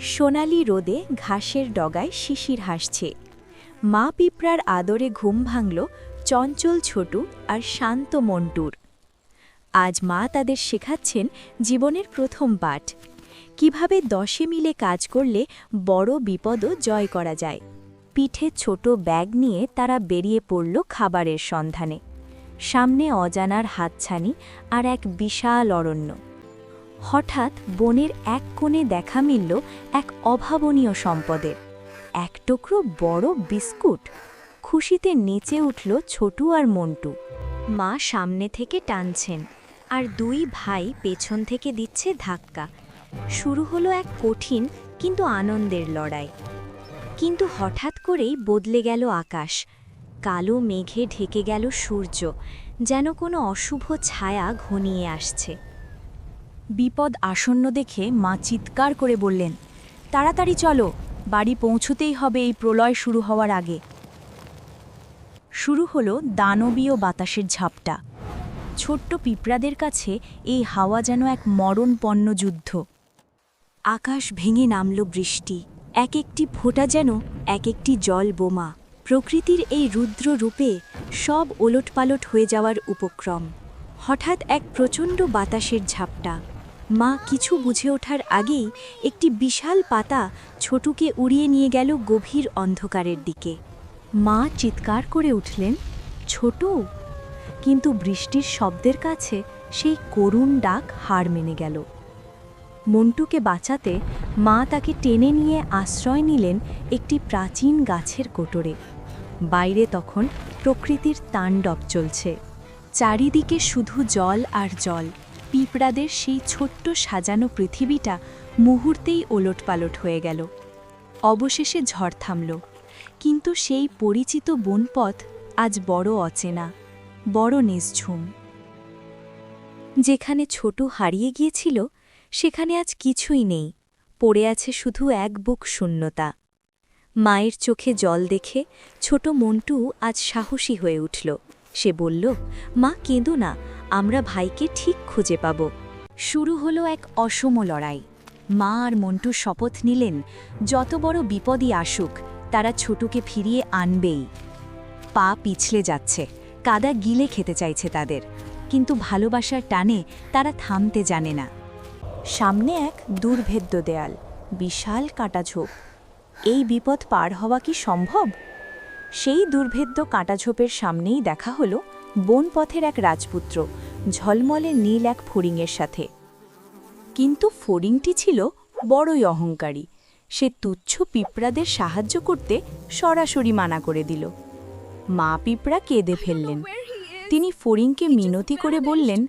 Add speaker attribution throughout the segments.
Speaker 1: সোনালি রোদে ঘাসের ডগায় শিশির হাসছে। মা পিঁপড়ার আদরে ঘুম ভাঙল চঞ্চল ছোটু আর শান্ত মন্টুর। আজ মা তাদের শেখাচ্ছেন জীবনের প্রথম পাঠ। কীভাবে দশে মিলে কাজ করলে বড় বিপদও জয় করা যায়। পিঠে ছোট ব্যাগ নিয়ে তারা বেরিয়ে পড়ল খাবারের সন্ধানে। সামনে অজানার হাতছানি আর এক বিশাল অরণ্য। হঠাৎ বনের এক কোণে দেখা মিলল এক অভাবনীয় সম্পদের। এক টুকরো বড় বিস্কুট। খুশিতে নেচে উঠল ছোটু আর মন্টু। মা সামনে থেকে টানছেন আর দুই ভাই পেছন থেকে দিচ্ছে ধাক্কা। শুরু হলো এক কঠিন কিন্তু আনন্দের লড়াই। কিন্তু হঠাৎ করেই বদলে গেল আকাশ। কালো মেঘে ঢেকে গেল সূর্য। যেন কোনো অশুভ ছায়া ঘনিয়ে আসছে। বিপদ আসন্ন দেখে মা চিৎকার করে বললেন, তাড়াতাড়ি চলো, বাড়ি পৌঁছতেই হবে এই প্রলয় শুরু হওয়ার আগে। শুরু হলো দানবীয় বাতাসের ঝাপটা। ছোট্ট পিঁপড়াদের কাছে এই হাওয়া যেন এক মরণপন্ন যুদ্ধ। আকাশ ভেঙে নামল বৃষ্টি। এক একটি ফোঁটা যেন এক একটি জল বোমা। প্রকৃতির এই রুদ্র রূপে সব ওলটপালট হয়ে যাওয়ার উপক্রম। হঠাৎ এক প্রচণ্ড বাতাসের ঝাপটা। মা কিছু বুঝে ওঠার আগেই একটি বিশাল পাতা ছোটুকে উড়িয়ে নিয়ে গেল গভীর অন্ধকারের দিকে। মা চিৎকার করে উঠলেন, ছোটু! কিন্তু বৃষ্টির শব্দের কাছে সেই করুণ ডাক হার মেনে গেল। মন্টুকে বাঁচাতে মা তাকে টেনে নিয়ে আশ্রয় নিলেন একটি প্রাচীন গাছের কোটরে। বাইরে তখন প্রকৃতির তাণ্ডব চলছে। চারিদিকে শুধু জল আর জল। পিঁপড়াদের সেই ছোট্ট সাজানো পৃথিবীটা মুহূর্তেই ওলটপালট হয়ে গেল। অবশেষে ঝড় থামল। কিন্তু সেই পরিচিত বনপথ আজ বড় অচেনা, বড় নিঝঝুম। যেখানে ছোট হারিয়ে গিয়েছিল, সেখানে আজ কিছুই নেই, পড়ে আছে শুধু এক বুক শূন্যতা। মায়ের চোখে জল দেখে ছোট মন্টু আজ সাহসী হয়ে উঠল। সে বলল, মা, কেঁদো না, আমরা ভাইকে ঠিক খুঁজে পাব। শুরু হলো এক অসম লড়াই। মা আর মন্টু শপথ নিলেন, যত বড় বিপদই আসুক, তারা ছোটুকে ফিরিয়ে আনবেই। পা পিছলে যাচ্ছে, কাদা গিলে খেতে চাইছে তাদের, কিন্তু ভালোবাসার টানে তারা থামতে জানে না। সামনে এক দুর্ভেদ্য দেয়াল, বিশাল কাঁটাঝোপ এই বিপদ পার হওয়া কি সম্ভব? সেই দুর্ভেদ্য কাঁটাঝোপের সামনেই দেখা হলো বনপথের এক রাজপুত্র ঝলমলে নীল এক ফড়িংয়ের সাথে। কিন্তু ফড়িংটি ছিল বড়ই অহংকারী। সে তুচ্ছ পিঁপড়াদের সাহায্য করতে সরাসরি মানা করে দিল। মা পিঁপড়া কেঁদে ফেললেন। তিনি ফড়িংকে মিনতি করে বললেন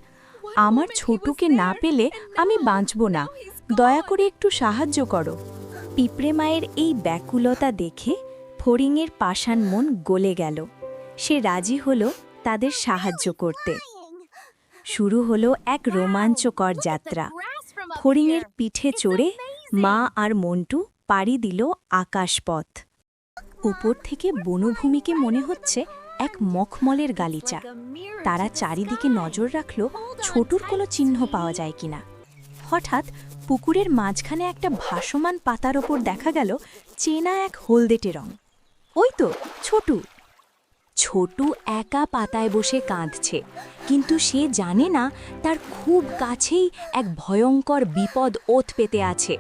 Speaker 1: আমার ছোটুকে না পেলে আমি বাঁচব না। দয়া করে একটু সাহায্য করো। পিঁপড়ে মায়ের এই ব্যাকুলতা দেখে ফড়িংয়ের পাষাণ মন গলে গেল। সে রাজি হল তাদের সাহায্য করতে। শুরু হলো এক রোমাঞ্চকর যাত্রা। ফড়িংয়ের পিঠে চড়ে মা আর মন্টু পাড়ি দিল আকাশপথ। উপর থেকে বনভূমিকে মনে হচ্ছে এক মখমলের গালিচা। তারা চারিদিকে নজর রাখল ছোটুর কোনো চিহ্ন পাওয়া যায় কিনা। হঠাৎ পুকুরের মাঝখানে একটা ভাসমান পাতার ওপর দেখা গেল চেনা এক হলদেটে রং। ওই তো ছোটু। ছোটু একা পাতায় বসে কাঁদছে, কিন্তু সে জানে না তার খুব কাছেই এক ভয়ঙ্কর বিপদ ওত পেতে আছে।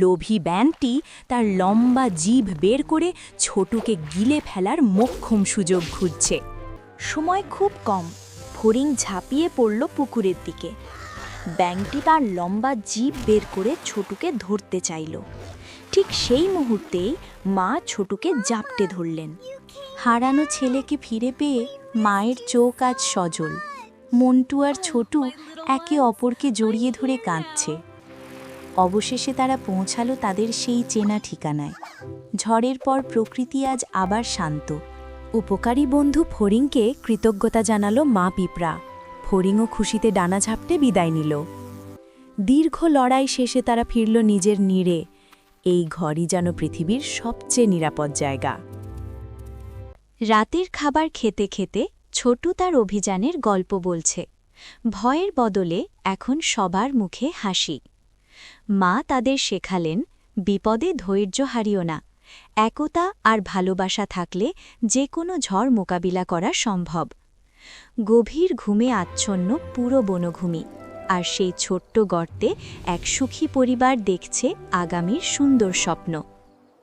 Speaker 1: লোভী ব্যানটি তার লম্বা জিভ বের করে ছোটুকে গিলে ফেলার মোক্ষম সুযোগ খুঁজছে। সময় খুব কম, ফড়িং ঝাঁপিয়ে পড়ল পুকুরের দিকে। ব্যাংটি তার লম্বা জিভ বের করে ছোটুকে ধরতে চাইল। ঠিক সেই মুহূর্তেই মা ছোটুকে জাপটে ধরলেন। হারানো ছেলেকে ফিরে পেয়ে মায়ের চোখ আজ সজল। মন্টু আর ছোটু একে অপরকে জড়িয়ে ধরে কাঁদছে। অবশেষে তারা পৌঁছালো তাদের সেই চেনা ঠিকানায়। ঝড়ের পর প্রকৃতি আজ আবার শান্ত। উপকারী বন্ধু ফড়িংকে কৃতজ্ঞতা জানালো মা পিঁপড়া। ফড়িংও খুশিতে ডানা ঝাপটে বিদায় নিল। দীর্ঘ লড়াই শেষে তারা ফিরল নিজের নীড়ে। এই ঘরই যেন পৃথিবীর সবচেয়ে নিরাপদ জায়গা। রাতের খাবার খেতে খেতে ছোটু তার অভিযানের গল্প বলছে। ভয়ের বদলে এখন সবার মুখে হাসি। মা তাদের শেখালেন, বিপদে ধৈর্য হারিও না। একতা আর ভালোবাসা থাকলে যে কোনো ঝড় মোকাবিলা করা সম্ভব। গভীর ঘুমে আচ্ছন্ন পুরো বনভূমি। আর সেই ছোট্ট গর্তে এক সুখী পরিবার দেখছে আগামীর সুন্দর স্বপ্ন।